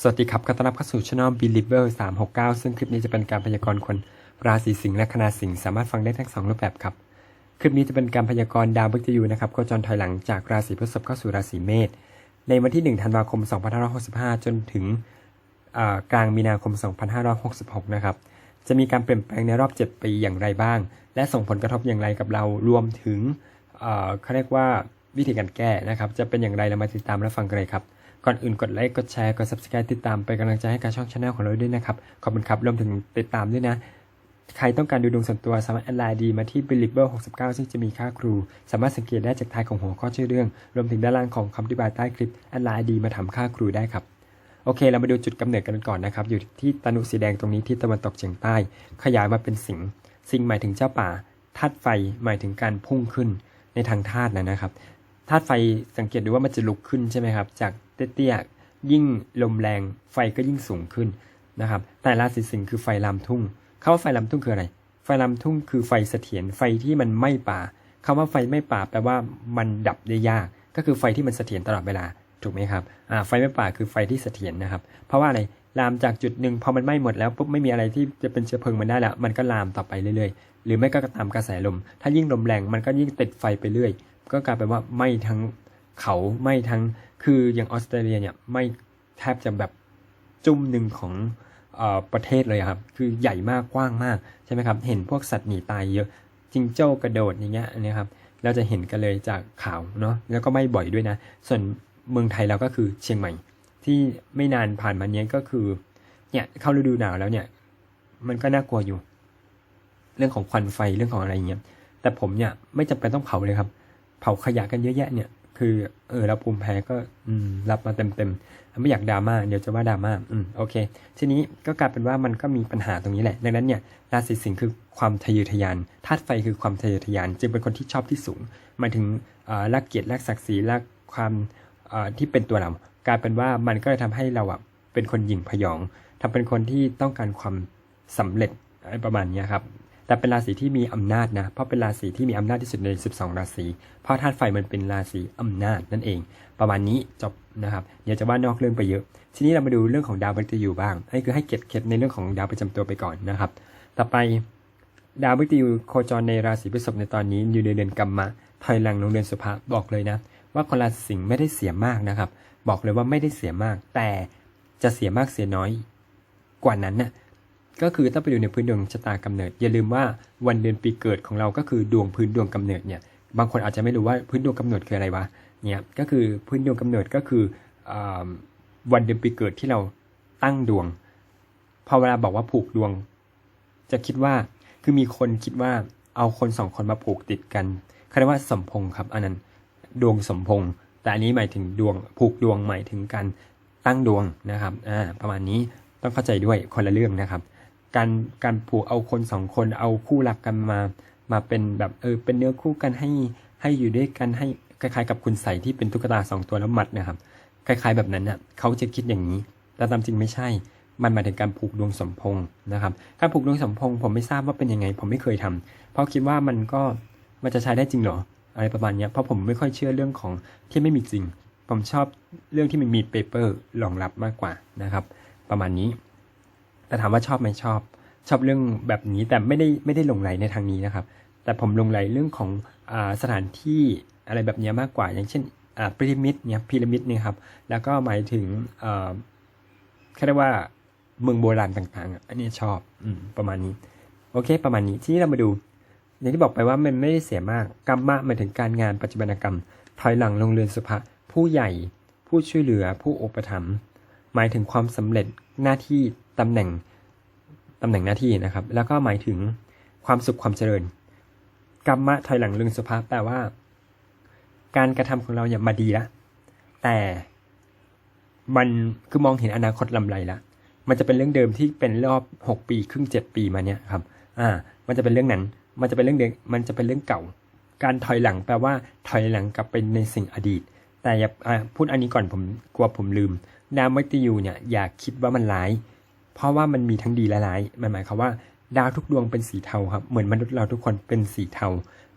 สวัสดีครับขอต้อนรับเข้าสู่ช่อง Believer 369 ซึ่งคลิปนี้จะเป็นการพยากรณ์คนราศีสิงห์และคณะสิงห์สามารถฟังได้ทั้งสองรูปแบบครับ คลิปนี้จะเป็นการพยากรณ์ดาวพฤกษ์ยูนะครับโคจรถอยหลังจากราศีพฤษภเข้าสู่ราศีเมษในวันที่ 1 ธันวาคม 2565 จนถึงอ่ากลางมีนาคม 2566 นะครับ จะมีการเปลี่ยนแปลงในรอบ 7 ปีอย่างไรบ้าง และส่งผลกระทบอย่างไรกับเรารวมถึงเอ่อเขาเรียกว่าวิธีการแก้นะครับ จะเป็นอย่างไรเรามาติดตามและฟังกันเลยครับ ก่อนอื่นกดไลค์กดแชร์กด subscribe ติดตามเป็นกำลังใจให้กับช่องช anel ของเราด้วยนะครับ ขอบคุณครับรวมถึงติดตามด้วยนะ ใครต้องการดูดวงส่วนตัวสามารถแอดไลน์ดีมาที่ believer 69 ซึ่งจะมีค่าครู สามารถสังเกตได้จากท้ายของหัวข้อชื่อเรื่อง รวมถึงด้านล่างของคำอธิบายใต้คลิปแอดไลน์ดีมาทำค่าครูได้ครับโอเค เรามาดูจุดกำเนิดกันก่อนนะครับ อยู่ที่ตนุสีแดงตรงนี้ที่ตะวันตกเฉียงใต้ ขยายมาเป็นสิงห์สิงห์หมายถึงเจ้าป่าธาตุไฟหมายถึงการพุ่งขึ้นในทางธาตุนะนะครับธาตุไฟสังเกตดูว่ามันจะลุกขึ้นใช่ไหมครับ จาก เตี้ยๆยิ่งลมแรงไฟก็ยิ่งสูงขึ้นนะครับ แต่ราศีสิงห์คือไฟลามทุ่งคำว่าไฟลามทุ่งคืออะไร ไฟลามทุ่งคือไฟเสถียรไฟที่มันไม่ป่าคำว่าไฟไม่ป่าแปลว่ามันดับได้ยาก ก็คือไฟที่มันเสถียรตลอดเวลาถูกไหมครับอ่าไฟไม่ป่าคือไฟที่เสถียรนะครับ เพราะว่าอะไรลามจากจุดหนึ่งพอมันไหม้หมดแล้วปุ๊บไม่มีอะไรที่จะเป็นเชื้อเพลิงมันได้แล้ว มันก็ลามต่อไปเรื่อยๆ หรือไม่ก็ตามกระแสลม ถ้ายิ่งลมแรงมันก็ยิ่งติดไฟไปเรื่อย ก็กลายเป็นว่าไหม้ทั้ง เขาไม้ทั้งคืออย่างออสเตรเลียเนี่ยไม้แทบจะแบบจุ่มหนึ่งของอประเทศเลยครับ คือใหญ่มากกว้างมากใช่ไหมครับ เห็นพวกสัตว์หนีตายเยอะจิงโจ้กระโดดอย่างเงี้ยนนี้ครับเราจะเห็นกันเลยจากข่าวเนาะแล้วก็ไม่บ่อยด้วยนะ ส่วนเมืองไทยเราก็คือเชียงใหม่ ที่ไม่นานผ่านมาเนี้ยก็คือเนี่ยเข้าฤดูหนาวแล้วเนี่ย มันก็น่ากลัวอยู่ เรื่องของควันไฟเรื่องของอะไรเงี้ยแต่ผมเนี่ยไม่จำเป็นต้องเผาเลยครับ เผาขยะกันเยอะแยะเนี่ย คือ เออเราภูมิแพ้ก็อืมรับมาเต็มๆไม่อยากดราม่าเดี๋ยวจะว่าดราม่าอืมโอเค ทีนี้ก็กลายเป็นว่ามันก็มีปัญหาตรงนี้แหละ ดังนั้นเนี่ยราศีสิงห์คือความทะเยอทะยานธาตุไฟคือความทะเยอทะยาน จึงเป็นคนที่ชอบที่สูงมาถึงเอ่อรักเกียรติรักศักดิ์ศรีรักความเอ่อที่เป็นตัวเรากลายเป็นว่ามันก็เลยทำให้เราอะเป็นคนหยิ่งพยองทำเป็นคนที่ต้องการความสำเร็จประมาณนี้ครับ แต่เป็นราศีที่มีอำนาจนะ เพราะเป็นราศีที่มีอำนาจที่สุดใน 12 ราศี เพราะธาตุไฟมันเป็นราศีอำนาจนั่นเอง ประมาณนี้จบนะครับ เดี๋ยวจะว่านอกเรื่องไปเยอะ ทีนี้เรามาดูเรื่องของดาวพฤหัสอยู่บ้างให้คือให้เก็บเคล็ดในเรื่องของดาวประจำตัวไปก่อนนะครับ ต่อไปดาวพฤหัสโคจรในราศีพฤษภในตอนนี้อยู่ในเดือนกัมมะถอยหลังลงเดือนสุภะบอกเลยนะ ว่าคนราศีสิงห์ไม่ได้เสียมากนะครับ บอกเลยว่าไม่ได้เสียมาก แต่จะเสียมากเสียน้อยกว่านั้นน่ะ ก็คือต้องไปดูในพื้นดวงชะตากำเนิด อย่าลืมว่าวันเดือนปีเกิดของเราก็คือดวงพื้นดวงกำเนิดเนี่ยบางคนอาจจะไม่รู้ว่าพื้นดวงกำเนิดคืออะไรวะเนี่ยก็คือพื้นดวงกำเนิดก็คืออวันเดือนปีเกิดที่เราตั้งดวงพอเวลาบอกว่าผูกดวง จะคิดว่าคือมีคนคิดว่าเอาคนสองคนมาผูกติดกันเขาเรียกว่าสมพงครับ อันนั้นดวงสมพงแต่อันนี้หมายถึงดวงผูกดวงหมายถึงการตั้งดวงนะครับอ่าประมาณนี้ต้องเข้าใจด้วยคนละเรื่องนะครับ การการผูกเอาคนสองคนเอาคู่รักกันมา มาเป็นแบบเออเป็นเนื้อคู่กันให้ให้อยู่ด้วยกันให้คล้ายๆ กับคุณใส่ที่เป็นตุ๊กตาสองตัวแล้วมัดนะครับ คล้ายๆแบบนั้นน่ะเขาจะคิดอย่างนี้ แต่ตามจริงไม่ใช่ มันมาถึงการผูกดวงสมพงษ์นะครับ การผูกดวงสมพงษ์ผมไม่ทราบว่าเป็นยังไง ผมไม่เคยทำเพราะคิดว่ามันก็มันจะใช้ได้จริงหรอ อะไรประมาณนี้เพราะผมไม่ค่อยเชื่อเรื่องของที่ไม่มีจริง ผมชอบเรื่องที่มันมีเปเปอร์รองรับมากกว่านะครับ ประมาณนี้ แต่ถามว่าชอบไหมชอบ ชอบเรื่องแบบนี้แต่ไม่ได้ไม่ได้หลงไหลในทางนี้นะครับ แต่ผมหลงไหลเรื่องของอสถานที่อะไรแบบนี้มากกว่า อย่างเช่นอ่าพีระมิดเนี่ยพีระมิดเนี่ยครับ แล้วก็หมายถึงเอ่อเขาเรียกว่าเมืองโบราณต่างๆ อันนี้ชอบอืมประมาณนี้ โอเค ประมาณนี้ ที่เรามาดู อย่างที่บอกไปว่ามันไม่ได้เสียมาก กรรมะหมายถึงการงานปัจจุบันกรรม ถอยหลังลงเรือนสุภะผู้ใหญ่ ผู้ช่วยเหลือ ผู้อุปถัมภ์ หมายถึงความสำเร็จหน้าที่ตำแหน่งตำแหน่งหน้าที่นะครับ แล้วก็หมายถึงความสุขความเจริญกรรมะถอยหลังลึงสุภาพแปลว่า การกระทำของเราเนี่ยมาดีล้วแต่มันคือมองเห็นอนาคตลำไรล้วมันจะเป็นเรื่องเดิมที่เป็นรอบหกปีครึ่งเจ็ดปีมาเนี่ยครับ อ่า มันจะเป็นเรื่องนั้น มันจะเป็นเรื่องเดิมมันจะเป็นเรื่องเก่า การถอยหลังแปลว่า ถอยหลังกลับไปในสิ่งอดีต แต่อย่าพูดอันนี้ก่อนผมกลัวผมลืม ดาวมฤตยูเนี่ยอย่าคิดว่ามันร้าย เพราะว่ามันมีทั้งดีและร้าย มันหมายความว่า ดาวทุกดวงเป็นสีเทาครับ เหมือนมนุษย์เราทุกคนเป็นสีเทา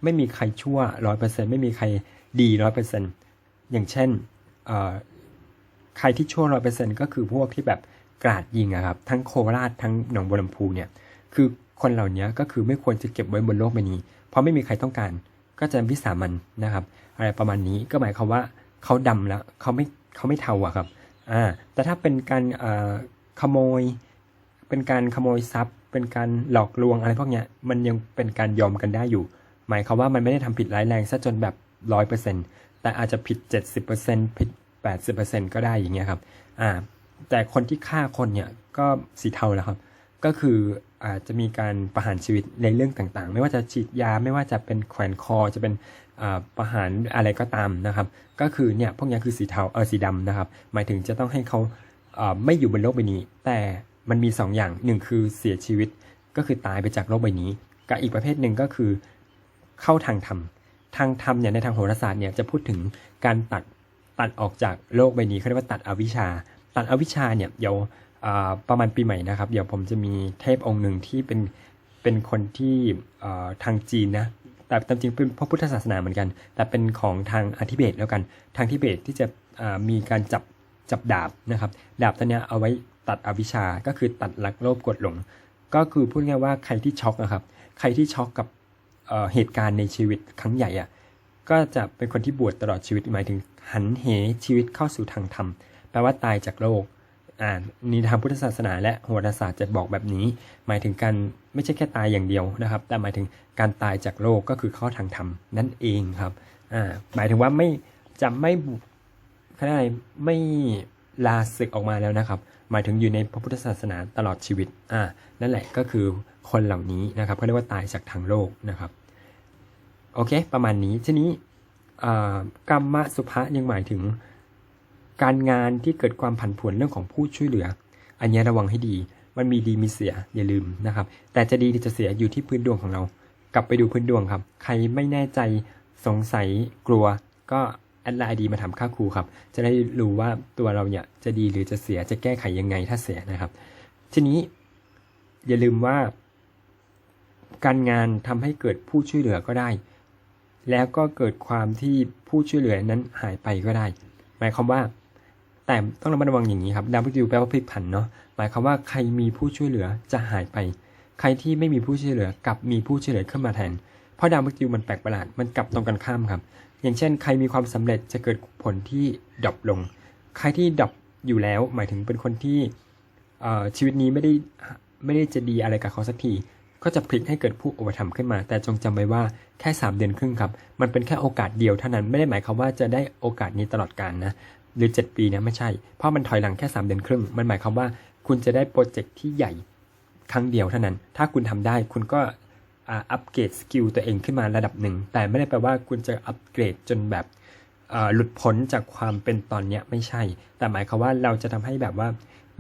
ไม่มีใครชั่วร้อยเปอร์เซ็นไม่มีใครดีร้อยเปอร์เซ็นอย่างเช่นใครที่ชั่วร้อยเปอร์เซ็นก็คือพวกที่แบบกราดยิงอะครับ ทั้งโคราชทั้งหนองบัวลำพูเนี่ย คือคนเหล่านี้ก็คือไม่ควรจะเก็บไว้บนโลกใบนี้ เพราะไม่มีใครต้องการ ก็จะวิสามันนะครับ อะไรประมาณนี้ก็หมายความว่าเขาดำแล้วเขาไม่เขาไม่เทาอะครับ อ่าแต่ถ้าเป็นการขโมย เป็นการขโมยทรัพย์ เป็นการหลอกลวงอะไรพวกเนี้ยมันยังเป็นการยอมกันได้อยู่ หมายความว่ามันไม่ได้ทำผิดร้ายแรงซะจนแบบร้อยเปอร์เซ็นต์แต่อาจจะผิดเจ็ดสิบเปอร์เซ็นต์ผิดแปดสิบเปอร์เซ็นต์ก็ได้อย่างเงี้ยครับอ่าแต่คนที่ฆ่าคนเนี่ยก็สีเทาแล้วครับ ก็คืออาจจะมีการประหารชีวิตในเรื่องต่างๆ ไม่ว่าจะฉีดยาไม่ว่าจะเป็นแขวนคอจะเป็น ประหารอะไรก็ตามนะครับ ก็คือเนี่ยพวกนี้คือสีเทาเออสีดำนะครับ หมายถึงจะต้องให้เขาไม่อยู่บนโลกใบนี้ แต่มันมีสองอย่างหนึ่งคือเสียชีวิตก็คือตายไปจากโลกใบนี้กับอีกประเภทหนึ่งก็คือเข้าทางธรรมทางธรรมเนี่ยในทางโหราศาสตร์เนี่ยจะพูดถึงการตัดตัดออกจากโลกใบนี้เขาเรียกว่าตัดอวิชชา ตัดอวิชชาเนี่ยเดี๋ยวประมาณปีใหม่นะครับ เดี๋ยวผมจะมีเทพองค์หนึ่งที่เป็นเป็นคนที่ทางจีนนะ แต่ตามจริงเป็นพระพุทธศาสนาเหมือนกัน แต่เป็นของทางอธิเบตแล้วกัน ทางทิเบตที่จะมีการจับจับดาบนะครับ ดาบตัวนี้เอาไว้ตัดอวิชา ก็คือตัดลักโลภกดหลง ก็คือพูดง่ายว่าใครที่ช็อกนะครับ ใครที่ช็อกกับเเหตุการณ์ในชีวิตครั้งใหญ่อะก็จะเป็นคนที่บวชตลอดชีวิตหมายถึงหันเหชีวิตเข้าสู่ทางธรรม แปลว่าตายจากโลก อ่านี่ทางพุทธศาสนาและโหราศาสตร์จะบอกแบบนี้ หมายถึงการไม่ใช่แค่ตายอย่างเดียวนะครับ แต่หมายถึงการตายจากโลกก็คือเข้าทางธรรมนั่นเองครับอ่าหมายถึงว่าไม่จะไม่เขาเรียกอะไรไม่ลาศึกออกมาแล้วนะครับ หมายถึงอยู่ในพระพุทธศาสนาตลอดชีวิตอ่านั่นแหละก็คือคนเหล่านี้นะครับเขาเรียกว่าตายจากทางโลกนะครับโอเค ประมาณนี้ทีนี้กรรมสุภะยังหมายถึง การงานที่เกิดความผันผวนเรื่องของผู้ช่วยเหลือ อันนี้ระวังให้ดี มันมีดีมีเสียอย่าลืมนะครับ แต่จะดีหรือจะเสียอยู่ที่พื้นดวงของเรา กลับไปดูพื้นดวงครับ ใครไม่แน่ใจสงสัยกลัว ก็แอดไลน์ดีมาถามค่าครูครับ จะได้รู้ว่าตัวเราเนี่ยจะดีหรือจะเสียจะแก้ไขยังไงถ้าเสียนะครับ ทีนี้อย่าลืมว่า การงานทำให้เกิดผู้ช่วยเหลือก็ได้ แล้วก็เกิดความที่ผู้ช่วยเหลือนั้นหายไปก็ได้ หมายความว่า แต่ต้องระมัดระวังอย่างนี้ครับดาวพฤหัสแปลว่าพลิกผันเนาะหมายความว่าใครมีผู้ช่วยเหลือจะหายไป ใครที่ไม่มีผู้ช่วยเหลือกลับมีผู้ช่วยเหลือขึ้นมาแทน เพราะดาวพฤหัสมันแปลกประหลาดมันกลับตรงกันข้ามครับ อย่างเช่น ใครมีความสำเร็จจะเกิดผลที่ดรอปลง ใครที่ดรอปอยู่แล้ว หมายถึงเป็นคนที่ชีวิตนี้ไม่ได้ไม่ได้จะดีอะไรกับเขาสักทีก็จะพลิกให้เกิดผู้อุปถัมภ์ขึ้นมา แต่จงจำไว้ว่าแค่ 3 เดือนครึ่งครับ มันเป็นแค่โอกาสเดียวเท่านั้น ไม่ได้หมายความว่าจะได้โอกาสนี้ตลอดกาลนะ หรือ 7 ปีเนี่ยไม่ใช่ เพราะมันถอยหลังแค่ 3 เดือนครึ่ง มันหมายความว่าคุณจะได้โปรเจกต์ที่ใหญ่ครั้งเดียวเท่านั้น ถ้าคุณทำได้คุณก็อัปเกรดสกิลตัวเองขึ้นมาระดับหนึ่ง แต่ไม่ได้แปลว่าคุณจะอัปเกรดจนแบบหลุดพ้นจากความเป็นตอนเนี้ยไม่ใช่ แต่หมายความว่าเราจะทำให้แบบว่า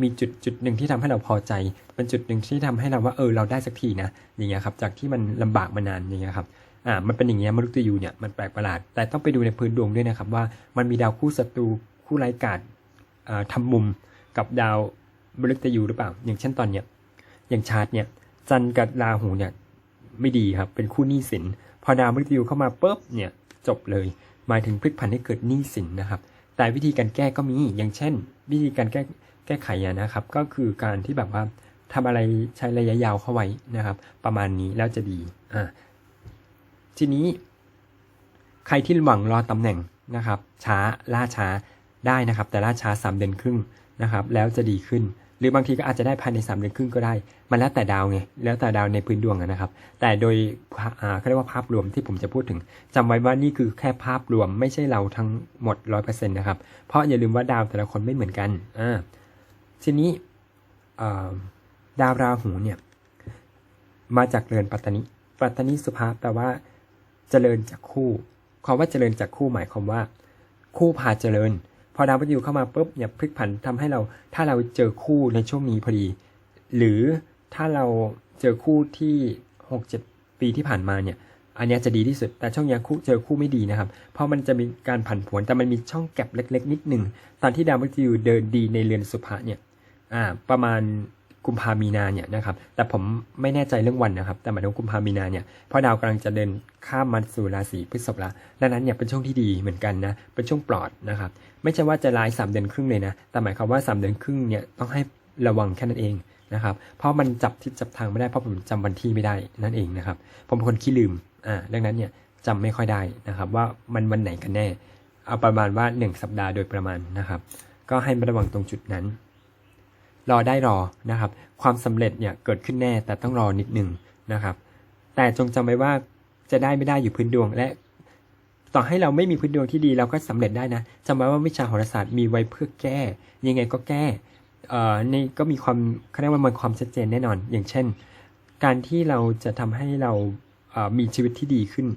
มีจุดจุดหนึ่งที่ทำให้เราพอใจ เป็นจุดหนึ่งที่ทำให้เราว่าเออเราได้สักทีนะอย่างเงี้ยครับจากที่มันลำบากมานานอย่างเงี้ยครับอ่ามันเป็นอย่างเงี้ยมนุษย์ยูเนี่ยมันแปลกประหลาด แต่ต้องไปดูในพื้นดวงด้วยนะครับว่ามันมีดาวคู่ศัตรู คู่ไร้กาดอ่าทำมุมกับดาวมฤตยูหรือเปล่า อย่างเช่นตอนเนี้ยอย่างชาร์ตเนี่ยจันกับราหูเนี่ยไม่ดีครับเป็นคู่หนี้สิน พอดาวมฤตยูเข้ามาปุ๊บเนี่ยจบเลยหมายถึงพลิกผันให้เกิดหนี้สินนะครับ แต่วิธีการแก้ก็มีอย่างเช่น วิธีการแก้แก้ไขนะครับ ก็คือการที่แบบว่าทำอะไรใช้ระยะยาวเข้าไว้นะครับ ประมาณนี้แล้วจะดีอ่าทีนี้ ใครที่หวังรอตำแหน่งนะครับ ช้าล่าช้า ได้นะครับ แต่ล่าช้า 3 เดือนครึ่งนะครับ แล้วจะดีขึ้น หรือบางทีก็อาจจะได้ภายใน 3 เดือนครึ่งก็ได้ มันแล้วแต่ดาวไง แล้วแต่ดาวในพื้นดวงนะครับ แต่โดยเขาเรียกว่าภาพรวมที่ผมจะพูดถึงจำไว้ว่านี่คือแค่ภาพรวมไม่ใช่เราทั้งหมด 100%นะครับ เพราะอย่าลืมว่าดาวแต่ละคนไม่เหมือนกัน อ่า ทีนี้ดาวราหูเนี่ย มาจากเรือนปัตตนิ ปัตตนิสุภาแปลว่าเจริญจากคู่ความว่าเจริญจากคู่หมายความว่า คู่พาเจริญ อดาวพฤหัสเข้ามาปุ๊บเนี่ยพลิกผันทำให้เราถ้าเราเจอคู่ในช่วงนี้พอดี หรือถ้าเราเจอคู่ที่หกเจ็ดปีที่ผ่านมาเนี่ยอันนี้จะดีที่สุด แต่ช่วงเนี้คู่เจอคู่ไม่ดีนะครับ เพราะมันจะมีการผันผวน แต่มันมีช่องแก็บเล็ก ๆ นิดหนึ่ง ตอนที่ดาวพฤหัสเดินดีในเรือนสุภะเนี่ย อ่า ประมาณ กุมภามีนาเนี่ยนะครับ แต่ผมไม่แน่ใจเรื่องวันนะครับ แต่หมายถึงกุมภามีนาเนี่ยเพราะดาวกำลังจะเดินข้ามมาสู่ราศีพฤษภล้วดังนั้นเนี่ยเป็นช่วงที่ดีเหมือนกันนะ เป็นช่วงปลอดนะครับ ไม่ใช่ว่าจะร้ายสามเดือนครึ่งเลยนะ แต่หมายความว่าสามเดือนครึ่งเนี่ยต้องให้ระวังแค่นั้นเองนะครับ เพราะมันจับทิศจับทางไม่ได้ เพราะผมจำวันที่ไม่ได้นั่นเองนะครับ ผมเป็นคนขี้ลืม อ่า ดังนั้นเนี่ยจำไม่ค่อยได้นะครับ ว่ามันวันไหนกันแน่ เอาประมาณว่า 1 สัปดาห์โดยประมาณนะครับ ก็ให้ระวังตรงจุดนั้น รอได้รอนะครับ ความสำเร็จเนี่ยเกิดขึ้นแน่แต่ต้องรอนิดหนึ่งนะครับ แต่จงจำไว้ว่าจะได้ไม่ได้อยู่พื้นดวงและต่อให้เราไม่มีพื้นดวงที่ดีเราก็สำเร็จได้นะจำไว้ว่าวิชาโหราศาสตร์มีไว้เพื่อแก้ ยังไงก็แก้เอ่อนี่ก็มีความเขาเรียกว่ามันความชัดเจนแน่นอน อย่างเช่น การที่เราจะทำให้เราเอ่อมีชีวิตที่ดีขึ้น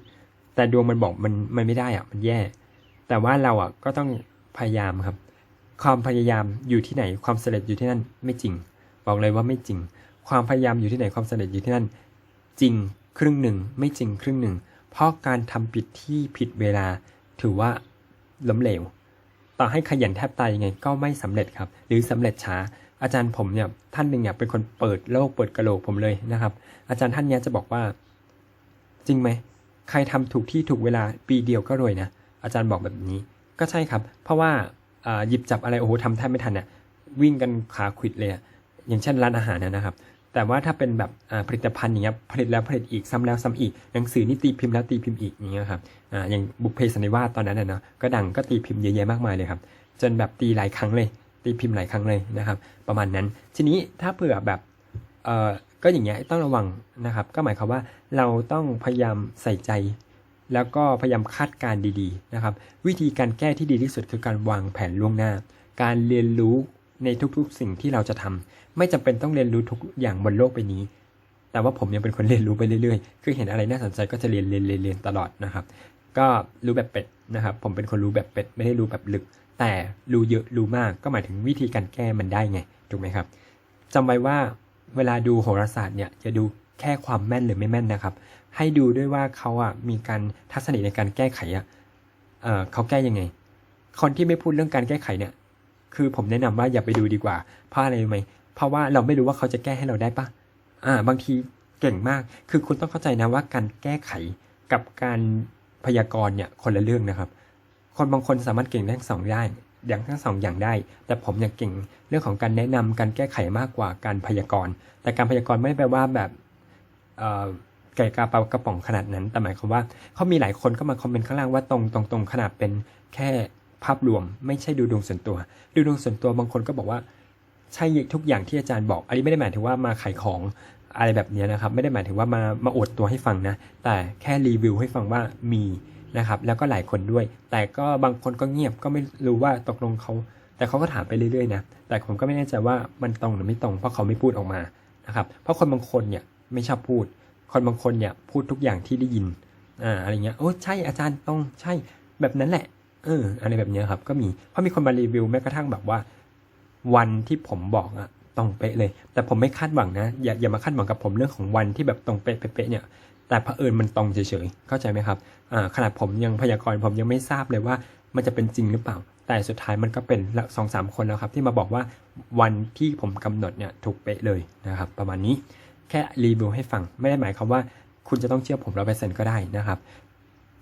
แต่ดวงมันบอกมันมันไม่ได้อะมันแย่ แต่ว่าเราอะก็ต้องพยายามครับ ความพยายามอยู่ที่ไหนความสำเร็จอยู่ที่นั่นไม่จริง บอกเลยว่าไม่จริง ความพยายามอยู่ที่ไหนความสำเร็จอยู่ที่นั่น จริงครึ่งหนึ่งไม่จริงครึ่งหนึ่ง เพราะการทำผิดที่ผิดเวลาถือว่าล้มเหลว ต่อให้ขยันแทบตายยังไงก็ไม่สำเร็จครับ หรือสำเร็จช้า อาจารย์ผมเนี่ยท่านหนึ่งเนี่ยเป็นคนเปิดโลกเปิดกระโหลกผมเลยนะครับ อาจารย์ท่านเนี้ยจะบอกว่า จริงไหมใครทำถูกที่ถูกเวลาปีเดียวก็รวยนะอาจารย์บอกแบบนี้ ก็ใช่ครับ เพราะว่า หยิบจับอะไรโอ้โหทำแทบไม่ทันเนี่ยวิ่งกันขาขิดเลยอย่างเช่นร้านอาหารนะนะครับ แต่ว่าถ้าเป็นแบบผลิตภัณฑ์อย่างเงี้ยผลิตแล้วผลิตอีกซ้ำแล้วซ้ำอีกหนังสือนี่ตีพิมพ์แล้วตีพิมพ์อีกอย่างเงี้ยครับออย่างบุพเพสันนิวาสตอนนั้นเนาะก็ดังก็ตีพิมพ์เยอะแยะมากมายเลยครับ จนแบบตีหลายครั้งเลย ตีพิมพ์หลายครั้งเลยนะครับ ประมาณนั้น ทีนี้ถ้าเผื่อแบบก็อย่างเงี้ยต้องระวังนะครับ ก็หมายความว่าเราต้องพยายามใส่ใจ แล้วก็พยายามคาดการณ์ดีๆนะครับ วิธีการแก้ที่ดีที่สุดคือการวางแผนล่วงหน้า การเรียนรู้ในทุกๆ สิ่งที่เราจะทำไม่จำเป็นต้องเรียนรู้ทุกอย่างบนโลกใบนี้ แต่ว่าผมยังเป็นคนเรียนรู้ไปเรื่อยๆ คือเห็นอะไรน่าสนใจก็จะเรียนเรียนเรียนเรียนตลอดนะครับ ก็รู้แบบเป็ดนะครับ ผมเป็นคนรู้แบบเป็ดไม่ได้รู้แบบลึก แต่รู้เยอะรู้มากก็หมายถึงวิธีการแก้มันได้ไงถูกไหมครับจำไว้ว่าเวลาดูโหราศาสตร์เนี่ยจะดูแค่ความแม่นหรือไม่แม่นนะครับ ให้ดูด้วยว่าเขาอะมีการทัศนคติในการแก้ไขอะเออเขาแก้ยังไง คนที่ไม่พูดเรื่องการแก้ไขเนี่ย คือผมแนะนำว่าอย่าไปดูดีกว่า เพราะอะไรรู้ไหมเพราะว่าเราไม่รู้ว่าเขาจะแก้ให้เราได้ปะอ่า บางทีเก่งมาก คือคุณต้องเข้าใจนะว่าการแก้ไขกับการพยากรณ์เนี่ยคนละเรื่องนะครับ คนบางคนสามารถเก่งได้ทั้งสองได้อย่างทั้งสองอย่างได้ แต่ผมอยากเก่งเรื่องของการแนะนำการแก้ไขมากกว่าการพยากรณ์ แต่การพยากรณ์ไม่ได้แปลว่าแบบเอ่อ ไก่กาปากระป๋องขนาดนั้น แต่หมายความว่าเขามีหลายคนก็มาคอมเมนต์ข้างล่างว่าตรงตรงตรงขนาดเป็นแค่ภาพรวม ไม่ใช่ดูดวงส่วนตัว ดูดวงส่วนตัวบางคนก็บอกว่าใช่ทุกอย่างที่อาจารย์บอก อันนี้ไม่ได้หมายถึงว่ามาขายของอะไรแบบนี้นะครับ ไม่ได้หมายถึงว่ามามาอวดตัวให้ฟังนะ แต่แค่รีวิวให้ฟังว่ามีนะครับ แล้วก็หลายคนด้วย แต่ก็บางคนก็เงียบก็ไม่รู้ว่าตกลงเขา แต่เขาก็ถามไปเรื่อยๆนะ แต่ผมก็ไม่แน่ใจว่ามันตรงหรือไม่ตรง เพราะเขาไม่พูดออกมานะครับ เพราะคนบางคนเนี่ยไม่ชอบพูด คนบางคนเนี่ยพูดทุกอย่างที่ได้ยินอ่าอะไรเงี้ยโอ้ใช่อาจารย์ตรงใช่แบบนั้นแหละเอออะไรแบบเนี้ยครับ ก็มีเพราะมีคนมารีวิวแม้กระทั่งแบบว่า วันที่ผมบอกอะตรงเป๊ะเลย แต่ผมไม่คาดหวังนะ อย่าอย่ามาคาดหวังกับผมเรื่องของวันที่แบบตรงเป๊ะเป๊ะๆเนี่ย แต่เผอิญมันตรงเฉยๆเข้าใจไหมครับอ่าขนาดผมยังพยากรณ์ผมยังไม่ทราบเลยว่า มันจะเป็นจริงหรือเปล่า แต่สุดท้ายมันก็เป็นสองสามคนแล้วครับ ที่มาบอกว่าวันที่ผมกำหนดเนี่ยถูกเป๊ะเลยนะครับ ประมาณนี้ แค่รีวิวให้ฟัง ไม่ได้หมายความว่าคุณจะต้องเชื่อผมร้อยเปอร์เซ็นต์ก็ได้นะครับ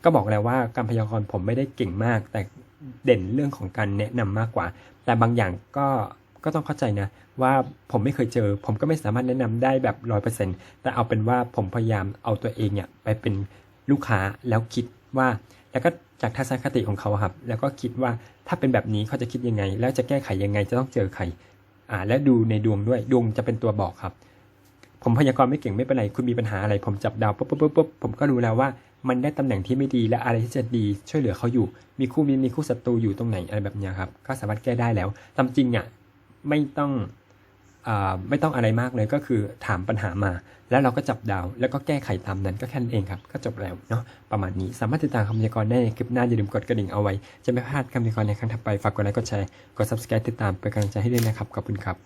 ก็บอกแล้วว่าการพยากรณ์ผมไม่ได้เก่งมาก แต่เด่นเรื่องของการแนะนำมากกว่า แต่บางอย่างก็ก็ต้องเข้าใจนะ ว่าผมไม่เคยเจอ ผมก็ไม่สามารถแนะนำได้แบบร้อยเปอร์เซ็นต์แต่เอาเป็นว่าผมพยายามเอาตัวเองเนี่ยไปเป็นลูกค้าแล้วคิดว่า แล้วก็จากทัศนคติของเขาครับ แล้วก็คิดว่าถ้าเป็นแบบนี้เขาจะคิดยังไง แล้วจะแก้ไขยังไงจะต้องเจอใครอ่าและดูในดวงด้วยดวงจะเป็นตัวบอกครับ ผมพยากรณ์ไม่เก่งไม่เป็นไรคุณมีปัญหาอะไร ผมจับดาวปุ๊บปุ๊บปุ๊บบผมก็รู้แล้วว่ามันได้ตำแหน่งที่ไม่ดีและอะไรที่จะดีช่วยเหลือเขาอยู่ มีคู่มีมีคู่ศัตรูอยู่ตรงไหนอะไรแบบนี้ครับก็สามารถแก้ได้แล้วตามจริงอะไม่ต้องอไม่ต้องอะไรมากเลยก็คือถามปัญหามา แล้วเราก็จับดาว แล้วก็แก้ไขตามนั้นก็แค่นั้นเองครับ ก็จบแล้วเนาะประมาณนี้สามารถติดตามคำพยากรณ์ได้ในคลิปหน้าอย่าลืมกดกระดิ่งเอาไว้ จะไม่พลาดคำพยากรณ์ในครั้งถัดไปฝากกดไลค์กดแชร์กด subscribe ติดตามเป็นกำลังใจให้ด้วยนะครับขอบคุณครับ